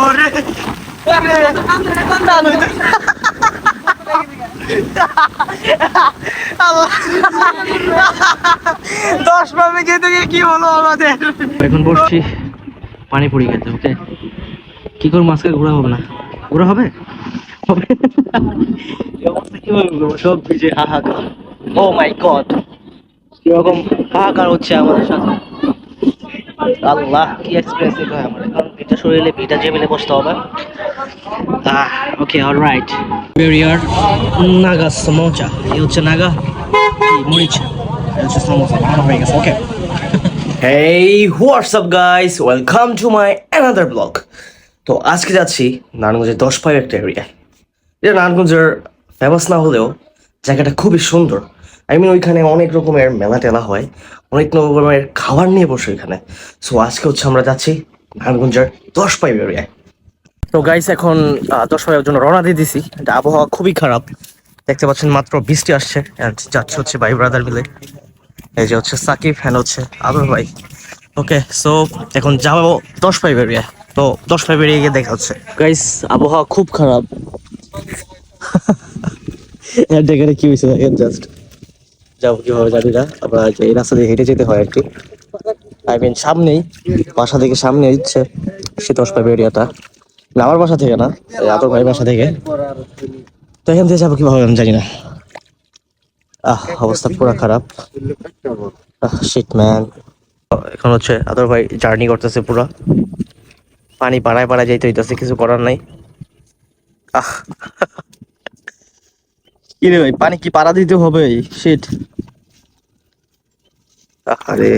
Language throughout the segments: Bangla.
ওরে দশ পাবে খেতে গিয়ে কি হলো আমাদের? এখন বসছি পানিপুরি খেতে ওকে? কি করব, আজকে ঘোরা হবে না? ঘোরা হবে? সব ভিজে হাহাকার। ও মাই গড কীরকম হাহাকার হচ্ছে আমাদের সাথে। আল্লাহ কি এক্সপিরিয়েন্স দিতে হয় আমার? এখন ভিটা শরীরে ভিটা জেমেলে বসতে হবে। আহ ওকে অলরাইট বেরিয়ার নাগা সমোচা। এই হচ্ছে নাগা কি মরিচ? এই হচ্ছে সমোসা বানানো হয়ে গেছে ওকে what's up guys? Welcome to my another vlog. তো আজকে যাচ্ছি নারায়ণগঞ্জের দশ পাই একটা এরিয়ায় এটা নারায়ণগঞ্জের ফেমাস না হলেও জায়গাটা খুবই সুন্দর। আই মিন ওইখানে অনেক রকমের মেলা টেলা হয়। অনেক রকমের খাবার নিয়ে বসে এখানে। সো আজকে হচ্ছে আমরা যাচ্ছি নারায়ণগঞ্জের দশ পাই এরিয়ায় তো গাইস এখন আহ, দশ পাইয়ের জন্য রওনা দিয়ে দিছি। এটা আবহাওয়া খুবই খারাপ। দেখতে পাচ্ছেন মাত্র বৃষ্টি আসছে যাচ্ছে হচ্ছে ভাই ব্রাদার মিলে। এই যে হচ্ছে সাকিব হ্যান্ড হচ্ছে আদর ভাই। ওকে সো এখন যাব দশ ফাইভ এরিয়া তো দশ ফাইভ এরিয়া গিয়ে দেখা হচ্ছে। গাইস আবহাওয়া খুব খারাপ। এর ডেকারে কি হয়েছে জাস্ট যাব কীভাবে জানি না? আমরা যে এই রাস্তা দিয়ে হেঁটে যেতে হয় আর কি। আই মিন সামনেই, বাসা থেকে সামনে হচ্ছে সে দশ ফাইভ এরিয়াটা আমার বাসা থেকে না আদর ভাই বাসা থেকে। তো এখান থেকে যাব কীভাবে আমি জানি না। আহ, অবস্থা পুরো খারাপ। শিট ম্যান এখন হচ্ছে আদর ভাই জার্নি করতেছে পুরো। পানি পাড়ায় পাড়ায় যাইতে হইতেছে, কিছু করার নাই। আহ। কি রে ভাই, পানি কি পাড়া দিতে হবে? শিট আরে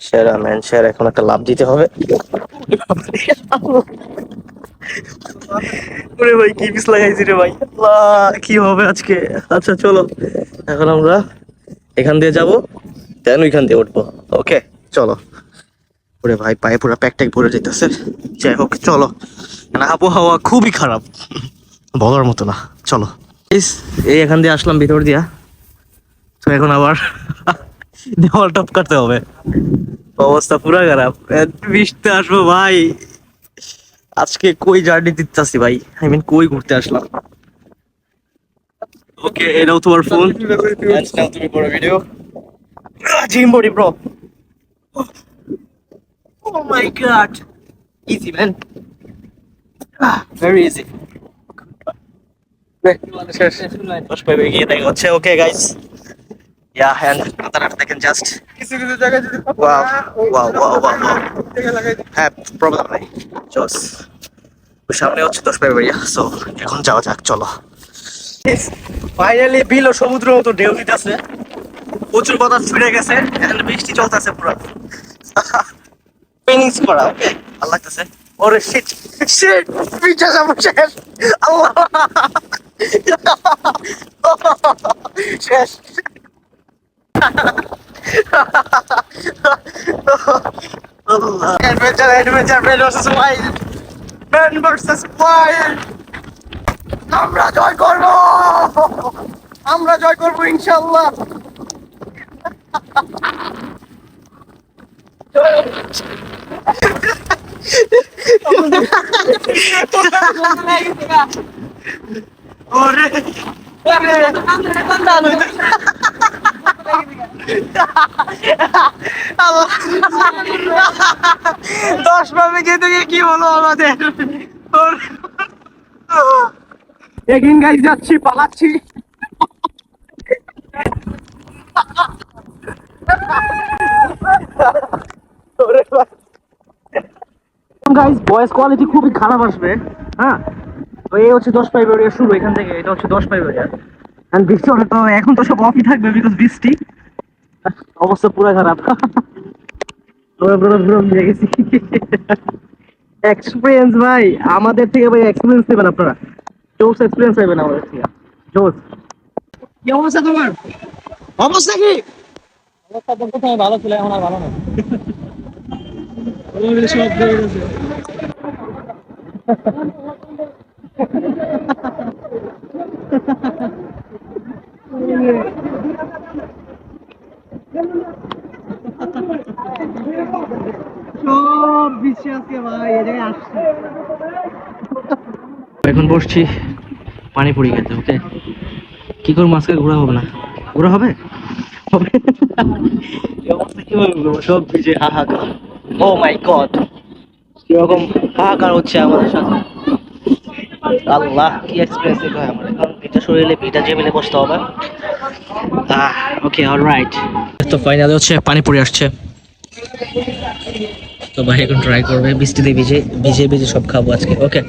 সেরা ম্যান সেরা এখন একটা লাভ দিতে হবে। ওরে ভাই কি পিস লাগাইছি রে ভাই। কি হবে আজকে? আচ্ছা চলো। এখন আমরা এখান দিয়ে যাব দেন ওইখান দিয়ে উঠবো। ওকে চলো। ওরে ভাই পায়ে পুরো প্যাক ট্যাক ভরে যেতেছে। যাই হোক চলো। না আবহাওয়া খুবই খারাপ। বলার মতো না। চলো। এই এখান দিয়ে আসলাম ভিতর দিয়া। তো এখন আবার দেওয়াল টপ কাটতে হবে। অবস্থা পুরা খারাপ। বৃষ্টি আসব ভাই। আজকে কই জার্নি দিতেছি ভাই? আই মিন কই ঘুরতে আসলাম? ওকে এটাও তোমার ফোন তুমি বড় video gym body bro oh my god easy man very easy okay guys yeah hand আপনারা দেখেন জাস্ট কিছু কিছু জায়গায় যদি ওয়াও ওয়াও ওয়াও ওয়াও হ্যাঁ প্রবলেম নাই। চস ওই সামনে হচ্ছে দশ পাই বাড়িয়া সো এখন যাওয়া যাক চলো। ফাইনালি বিল ও সমুদ্র মতো ঢেউ দিতেছে। প্রচুর বাতাস ফিরে গেছে বৃষ্টি চলতেছে পুরো। পেনিস করা ওকে ভালো লাগতেছে। ওরে শিট শিট পিছা যাব শেষ। আল্লাহ। শেষ। Adventure, adventure, man versus wild. Man versus wild. আমরা জয় করব আমরা জয় করব ইনশাআল্লাহ ওরে দশ পাবে গিয়ে কি হলো আমাদের? একদিন গাড়ি যাচ্ছি পালাচ্ছি। গাইস ভয়েস কোয়ালিটি খুবই খারাপ আসবে হ্যাঁ? তো এই হচ্ছে দশ পাই বেরিয়ে শুরু এখান থেকে। এটা হচ্ছে দশ পাই বেরিয়ে বৃষ্টি হলে তো এখন তো সব অফই থাকবে বিকজ বৃষ্টি। অবস্থা পুরো খারাপ। গেছি। এক্সপিরিয়েন্স ভাই আমাদের থেকে ভাই এক্সপিরিয়েন্স নেবেন আপনারা। জোস এক্সপিরিয়েন্স নেবেন আমাদের থেকে। জোস কি অবস্থা তোমার? অবস্থা কি? অবস্থা তো কোথায় ভালো ছিল এখন আর ভালো না। হয়ে সব বিশ্বে আজকে ভাই এই জায়গায় আসছে এখন বসছি পানিপুরি খেতে ওকে কি করব, আজকে ঘোরা হবে না? ঘোরা হবে? হবে। ভিটা শরীরে বসতে হবে। ওকে তো হচ্ছে পানিপুরি আসছে। তো ভাই এখন ট্রাই করবে, বৃষ্টিতে ভিজে ভিজে ভিজে সব খাব আজকে ওকে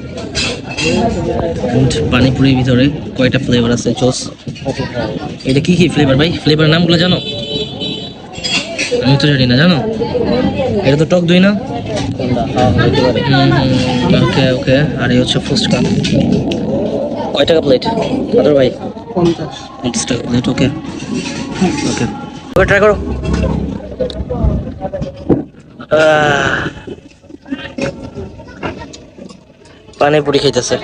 পানিপুরির ভিতরে কয়টা ফ্লেভার আছে জোস এটা কি কি ফ্লেভার ভাই? ফ্লেভার নামগুলো জানো? আমি তো জানি না জানো? এটা তো টক দই না? ওকে ওকে। আর এই হচ্ছে ফুচকা। কয় টাকা প্লেট আদর ভাই? পঞ্চাশ টাকা প্লেট ওকে। ওকে। ওকে ট্রাই করো। আহ, পানিপুরি খাইতেছে।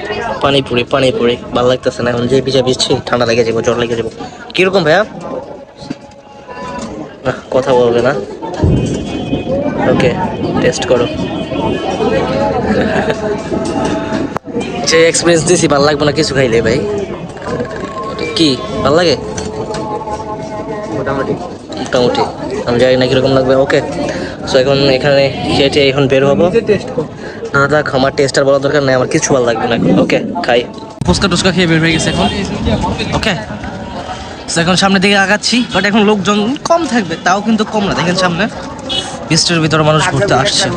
পানিপুরি পানিপুরি। ভালো লাগতেছে না এখন যে পিজা ভিজছি ঠান্ডা লেগে যাব জ্বর লেগে যাব। কীরকম ভাইয়া? না কথা বলবে না। ওকে টেস্ট করো। যে এক্সপিরিয়েন্স দিছি ভালো লাগবে না কিছু খাইলে ভাই। কি ভালো লাগে? মোটামুটি। মোটামুটি। আমি জানি না কীরকম লাগবে ওকে। সো এখন এখানে খেটে এখন বের হব। না থাক আমার টেস্ট আর বলার দরকার নেই আমার কিছু ভালো লাগবে না ওকে খাই। ফুচকা টুচকা খেয়ে বের হয়ে গেছে এখন। ওকে এখন সামনের দিকে আগাচ্ছি বাট এখন লোকজন কম থাকবে তাও কিন্তু কম না। দেখেন সামনে বৃষ্টির ভিতরে মানুষ ঘুরতে আসছে।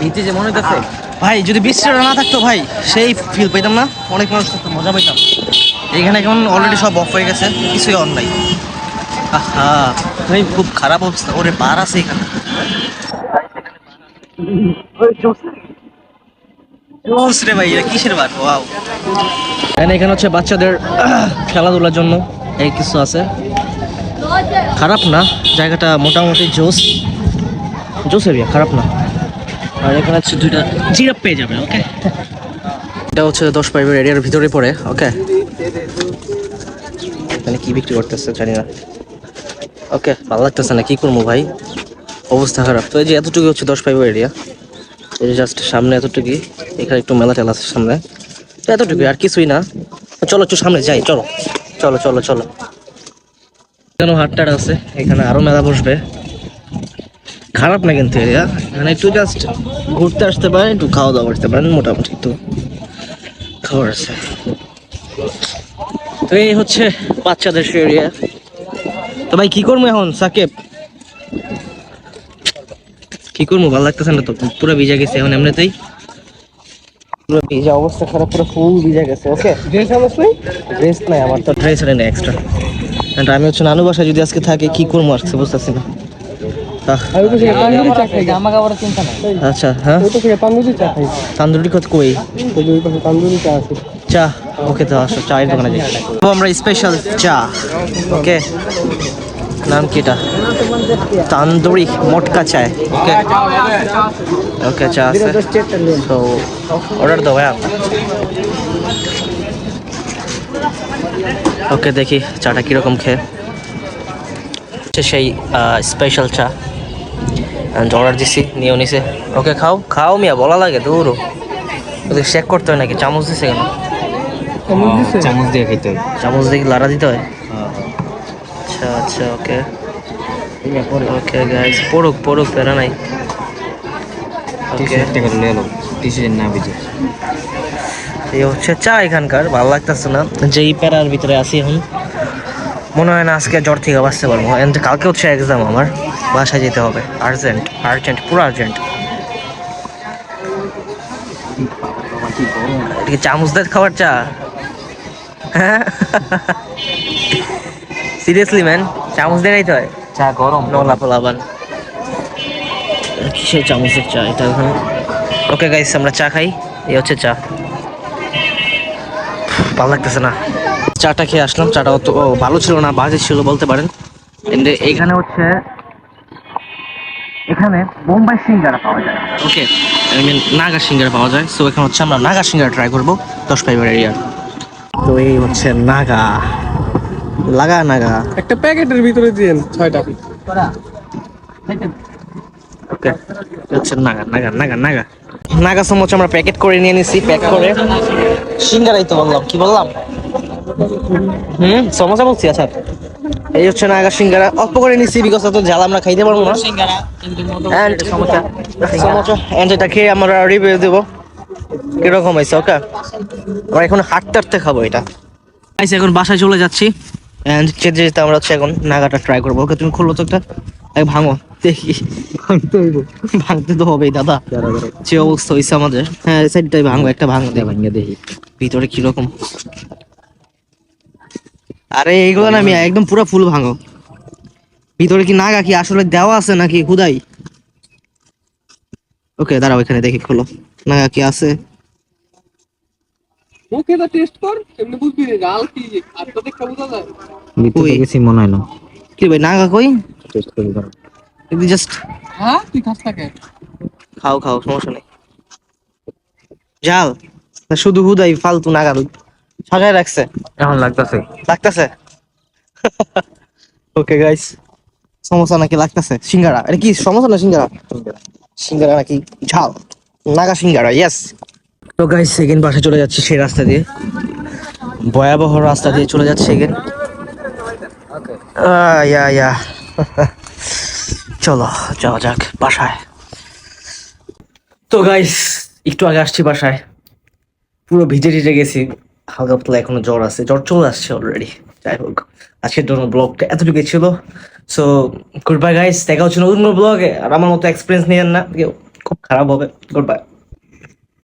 ভিতে যে মনে হইতেছে। ভাই যদি বৃষ্টিটা না থাকতো ভাই সেই ফিল পেতাম না। অনেক মানুষ থাকতো মজা পাইতাম। এখানে এখন অলরেডি সব অফ হয়ে গেছে কিছুই অন নাই। আহা ভাই খুব খারাপ অবস্থা। ওরে বার আছে এখানে। জোস রে ভাই, এটা কিসের বার? ওয়াও এখানে হচ্ছে বাচ্চাদের খেলাধুলার জন্য এই কিছু আছে। খারাপ না, জায়গাটা মোটামুটি জোস। জোস এরিয়া খারাপ না। আর এখানে হচ্ছে দুইটা জিরাপ পেয়ে যাবে ওকে এটা হচ্ছে দশ পাইপের এরিয়ার ভিতরে পড়ে ওকে এখানে কি বিক্রি করতেছে জানি না। ওকে ভালো লাগতেছে না, কি করব ভাই? অবস্থা খারাপ। তো এই যে এতটুকু হচ্ছে দশ পাইপের এরিয়া এই যে জাস্ট সামনে এতটুকুই, এখানে একটু মেলা টেলা আছে সামনে। তো এতটুকুই, আর কিছুই না। চলো একটু সামনে যাই, চলো। চলো চলো চলো। এখানেও হাটটার আছে, এখানে আরও মেলা বসবে। খারাপ না কিন্তু এরিয়া। এখানে একটু জাস্ট ঘুরতে আসতে পারেন, একটু খাওয়া দাওয়া করতে পারেন, মোটামুটি একটু খাবার আছে। তো এই হচ্ছে বাচ্চাদের এরিয়া তো ভাই, কি করব এখন? সাকিব? কি করব? ভালো লাগতেছে না তো? পুরো ভিজা গেছে এখন এমনিতেই। পুরো ভিজা অবস্থা খারাপ পুরো ফুল ভিজা গেছে ওকে ড্রেস আমার নাই? ড্রেস নাই আমার তো। ড্রেস নেই এক্সট্রা আমি হচ্ছে নানু বাসায় যদি আজকে থাকে কি করব আজকে বুঝতেছি না। আচ্ছা হ্যাঁ? তান্দুরি কত কই? চা চা? ওকে তো আসো চায়ের দোকানে যাই। তো আমরা স্পেশাল চা ওকে নাম কি এটা? তান্দুরি মোটকা চায়। ওকে ওকে চা আছে। তো অর্ডার দাও ভাইয়া। ওকে দেখি চাটা কীরকম খেয়ে। সেই স্পেশাল চা। অর্ডার দিছি নিয়েও নিছে। ওকে খাও খাও মিয়া বলা লাগে দূর। ওদের শেক করতে হয় নাকি? চামচ দিছে কেন? চামচ দিয়ে খেতে হবে চামচ দিয়ে লাড়া দিতে হয়? আচ্ছা আচ্ছা ওকে ওকে গাইস পড়ুক পড়ুক প্যারা নাই এই হচ্ছে চা এখানকার ভালো লাগতেছে না। প্যারার ভিতরে আছি এখন। মনে হয় না আজকে জ্বর থেকে বাঁচতে পারব। কালকে হচ্ছে এক্সাম আমার। বাসায় যেতে হবে। আর্জেন্ট আর্জেন্ট পুরো আর্জেন্ট চামচ খাবার চা। হ্যাঁ। সিরিয়াসলি ম্যান চামচ দিয়ে খাইতে হয়। চা গরম। নলা পোলাবান। কিসের চামচের চা এটা ওখানে ওকে গাইস আমরা চা খাই। এই হচ্ছে চা। ভালো লাগতেছে না। চাটা খেয়ে আসলাম। চাটা অত ভালো ছিল না, বাজে ছিল বলতে পারেন। এখানে হচ্ছে, এখানে বোম্বাই সিঙ্গারা পাওয়া যায়। ওকে আই মিন নাগা সিঙ্গারা পাওয়া যায়। সো এখানে হচ্ছে আমরা নাগা সিঙ্গারা ট্রাই করব দশ ফাইবার এরিয়ার তো এই হচ্ছে নাগা। লাগা নাগা একটা প্যাকেটের ভিতরে দিয়েন ছয়টা। ওকে নাগা নাগা নাগা নাগা। নাগা চামচ আমরা প্যাকেট করে নিয়ে নিছি প্যাক করে। সিঙ্গারাই তো বললাম কি বললাম? হুম সমোসা বলছি আচ্ছা। এই হচ্ছে নাগা সিঙ্গারা অল্প করে নিছি বিকজ অত ঝাল আমরা খাইতে পারব না। And সমোসা সমোসা এন্ড এটা খেয়ে আমরা রিভিউ দেবো। কীরকম হয়েছে ওকে? আমরা এখন হাঁটতে হাঁটতে খাব এটা। আইসি এখন বাসায় চলে যাচ্ছি। এন্ড যেতে যেতে আমরা হচ্ছে এখন নাগাটা ট্রাই করব। ওকে তুমি খুললো তো একটা? এক ভাঙো। দেখি। ভাঙতে হইব। ভাঙতে তো হবেই দাদা। যে অবস্থা হয়েছে আমাদের। হ্যাঁ সাইডটাই ভাঙো একটা ভাঙো দেখি। ভাঙিয়ে দেখি। ভিতরে কীরকম। আরে এইগুলো না আমি একদম পুরো ফুল ভাঙো। ভিতরে কি নাগা কি আসলে দেওয়া আছে নাকি? হুদাই। ওকে দাঁড়াও এখানে দেখি খোলো। নাগা কি আছে? মুখে তো টেস্ট কর এমনি বুঝবি রে গাল কি আর তো বোঝা যায়। ওই। কিছু মনে হয় না। কি ভাই নাগা কই? টেস্ট করি দাঁড়াও। জাস্ট হ্যাঁ তুই খাস থাকে খাও খাও সমস্যা নেই। জাল না শুধু হুদাই ফালতু নাগা সাজায় রাখছে। এখন লাগতেছে। লাগতেছে? ওকে গাইস সমস্যা নাকি লাগতেছে? সিঙ্গারা এটা কি সমস্যা না সিঙ্গারা? সিঙ্গারা। নাকি ঝাল। নাগা সিঙ্গারা ইয়েস তো গাইস সেকেন্ড পাশে চলে যাচ্ছি সেই রাস্তা দিয়ে। ভয়াবহ রাস্তা দিয়ে চলে যাচ্ছে সেকেন্ড ইয়া চলো, যাওয়া যাক বাসায়। তো গাইস একটু আগে আসছি বাসায়। পুরো ভিজে টিজে গেছি। হালকা পাতলা এখনও জ্বর আছে। জ্বর চলে আসছে অলরেডি যাই হোক, আজকের জন্য ব্লগটা এতটুকু ছিল। সো গুড বাই গাইস দেখা হচ্ছে নতুন ব্লগে আর আমার মতো এক্সপিরিয়েন্স নিয়েন না। কেউ খুব খারাপ হবে। Good bye